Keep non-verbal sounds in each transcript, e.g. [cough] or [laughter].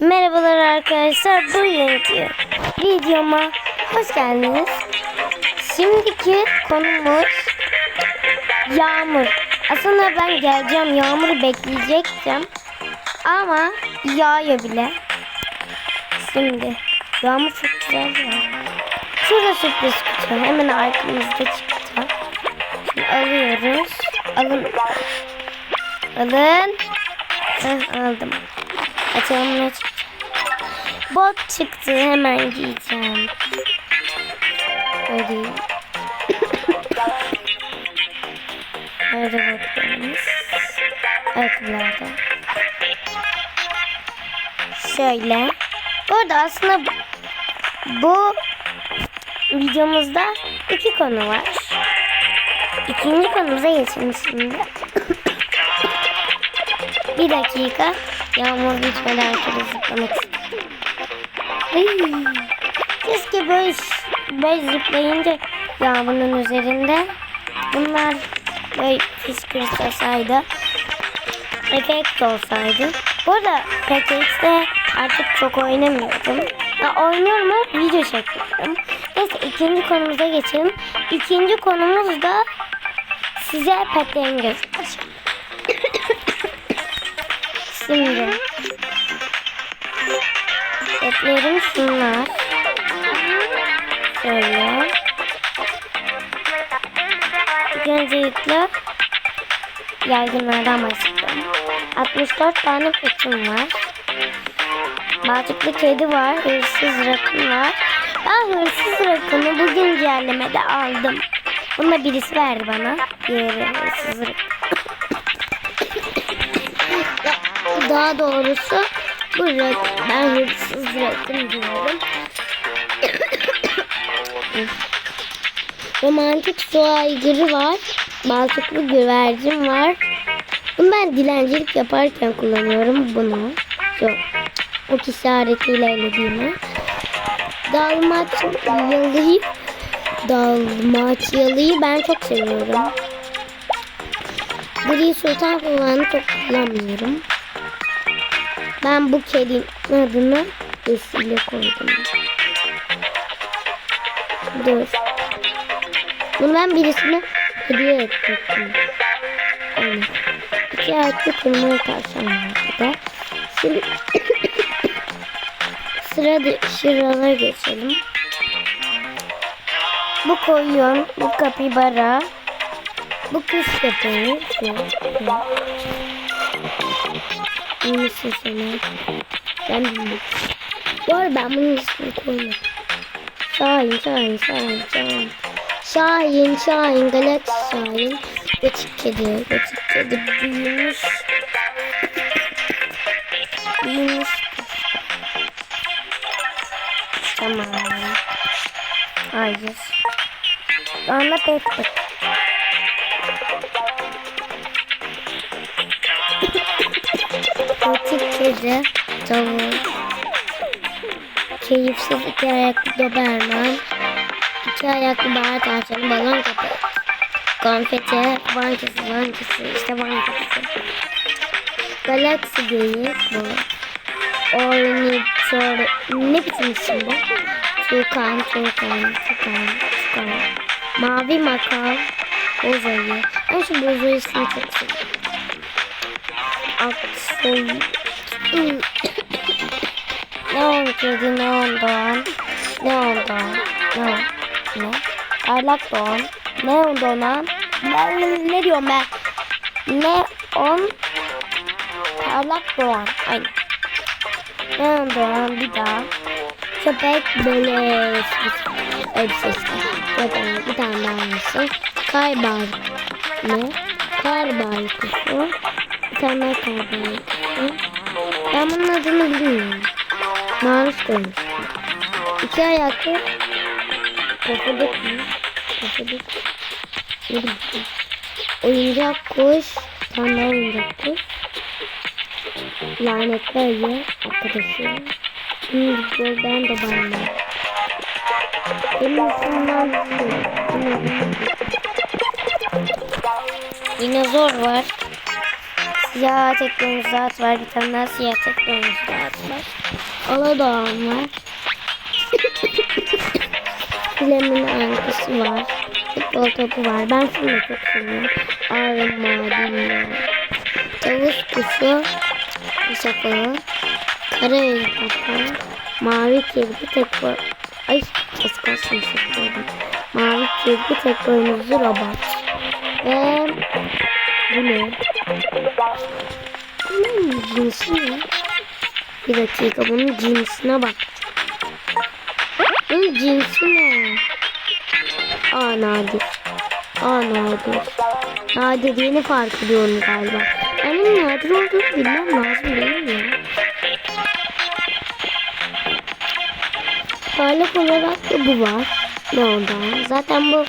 Merhabalar arkadaşlar. Bugünkü videoma hoş geldiniz. Şimdiki konumuz yağmur. Aslında ben geleceğim yağmuru bekleyecektim. Ama yağıyor bile. Şimdi yağmur çok güzel ya. Şurada sürpriz kutu. Hemen arkamızda çıktı. Şimdi alıyoruz. Alın. Alın. Heh, aldım. Açalım ne çıktı? Bot çıktı. Hemen giyeceğim. Öyle. Nerede botlarımız? Ayakkabılarda. Şöyle. Bu arada aslında bu videomuzda iki konu var. İkinci konumuza geçelim şimdi. Bir dakika. Yağmur bitmeden şöyle zıplamak istiyorum. Ay, keşke böyle, böyle zıplayınca yağmurun üzerinde bunlar böyle fışkırtasaydı efekt olsaydı. Bu arada PKX'de artık çok oynamıyorum. Ya oynuyorum ama video çekiyorum. Neyse ikinci konumuza geçelim. İkinci konumuz da size petlerimi göstereceğim. Şimdi petlerim şunlar. Şöyle. İlk öncelikle yaygınlardan başlayalım. 64 tane petim var. Balçıklı kedi var. Hırsız rakun var. Ben hırsız rakunu bugün güncellemede aldım. Bunu da birisi verdi bana. Diğeri hırsız rakun. [laughs] Daha doğrusu bu rak, ben hırsız rakun diyorum. [coughs] Romantik su aygırı var. Balçıklı güvercin var. Bunu ben dilencilik yaparken kullanıyorum bunu. Yok. O işaretiyle elediğimi. Dalmaçyalıyı Dalmaçyalıyı ben çok seviyorum. Gri Sultan kulağını çok kullanmıyorum. Ben bu kedinin adını Vesile koydum. Dur. Bunu ben birisine hediye ettim. Aynen. İki ayaklı kırmızı tavşan var. Şimdi [laughs] sıra dışarılara geçelim. Bu koyun, bu kapibara, bu kız köpeği. İyi misin? Ben bilmiyorum. Bu arada ben bunun ismini koymadım. Şahin, Şahin, Şahin, Şahin. Şahin, Şahin, Galaksi Şahin. Gotik kedi, gotik kedi büyümüş. Büyümüş. Tamam. Hayır. Şu anda Pepper. Gotik kedi, tavuk. Keyifsiz iki ayaklı Doberman. İki ayaklı bahar tavşanı, balon köpek. Konfeti, bankası, bankası, işte bankası. Galaksi geyik bu. Ornitör, ne biçim isim bu? Tukan, tukan, tukan, tukan. Mavi makal, bozayı. Ben şu bozayı ismini çok seviyorum. Aksoy. ne oldu kedi, ne oldu? Ne oldu? Ne? Ne? Parlak doğan. Ne oldu ona? Ben ne, ne diyorum ben? Ne on? Parlak doğan. Aynen. Ne oldu? Bir daha. Köpek beleş. Elbisesi. Köpeğin bir tane daha olsun. Kaybar. Ne? Kar baykusu. Tane baykusu. Ben bunun adını bilmiyorum. Maruz koymuştum. İki ayaklı. Kafadık mı? Kafadık. Ne bileyim. Oyuncak kuş. Tane oyuncak kuş. Lanetli ayı. Arkadaşı. Şimdi buradan da bana. Benim üstümden Dinozor var. Siyah tek at var. Bir tane daha siyah tek boynuzlu at var. [laughs] Aladağım var. Bilemin arkası var. Futbol topu var. Ben şunu da çok seviyorum. Ağrım maden var. Tavus kuşu. Şakalı. Kara elbapa. Mavi kirpi tek boy... Ay az kalsın sıkıldım. Mavi kirpi tek boynuzlu robot. Ve bu ne? Bunun cinsi ne? Bir dakika bunun cinsine bak. Bunun cinsi ne? Aa nadir. Aa nadir. Nadir yeni fark ediyorum galiba. Benim nadir olduğunu bilmem lazım değil mi? Parlak olarak da bu var. Ne ondan? Zaten bu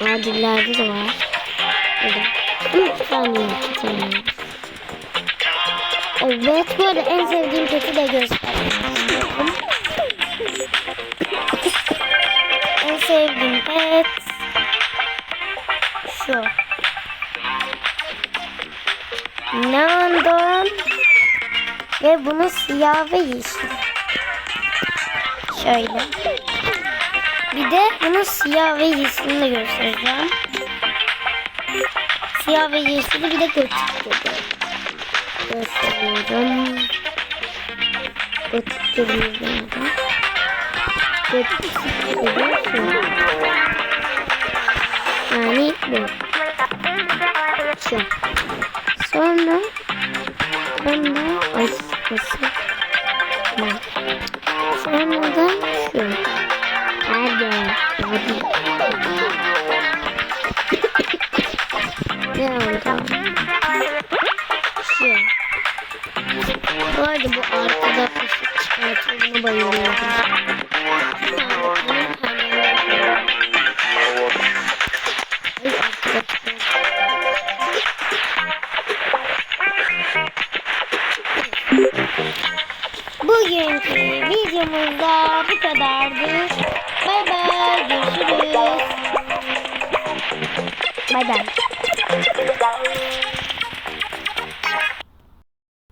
nadirlerde de var. Evet. Bir saniye, bir saniye. Evet, böyle en sevdiğim peti de göstermek istiyorum. en sevdiğim pet şu. Neondon ve bunu siyah ve yeşil. Şöyle. Bir de bunu siyah ve yeşilini de göstereceğim. Siyah ve yeşili bir de gotik dedi. Gösteriyorum. Gotik geliyorum. Gotik dedi. Yani bu. Şu. Sonra sonra ay nasıl? Sonra arkada çıkartım. Bugünkü videomuzda bu kadardı. Bay bay görüşürüz. Bay bay.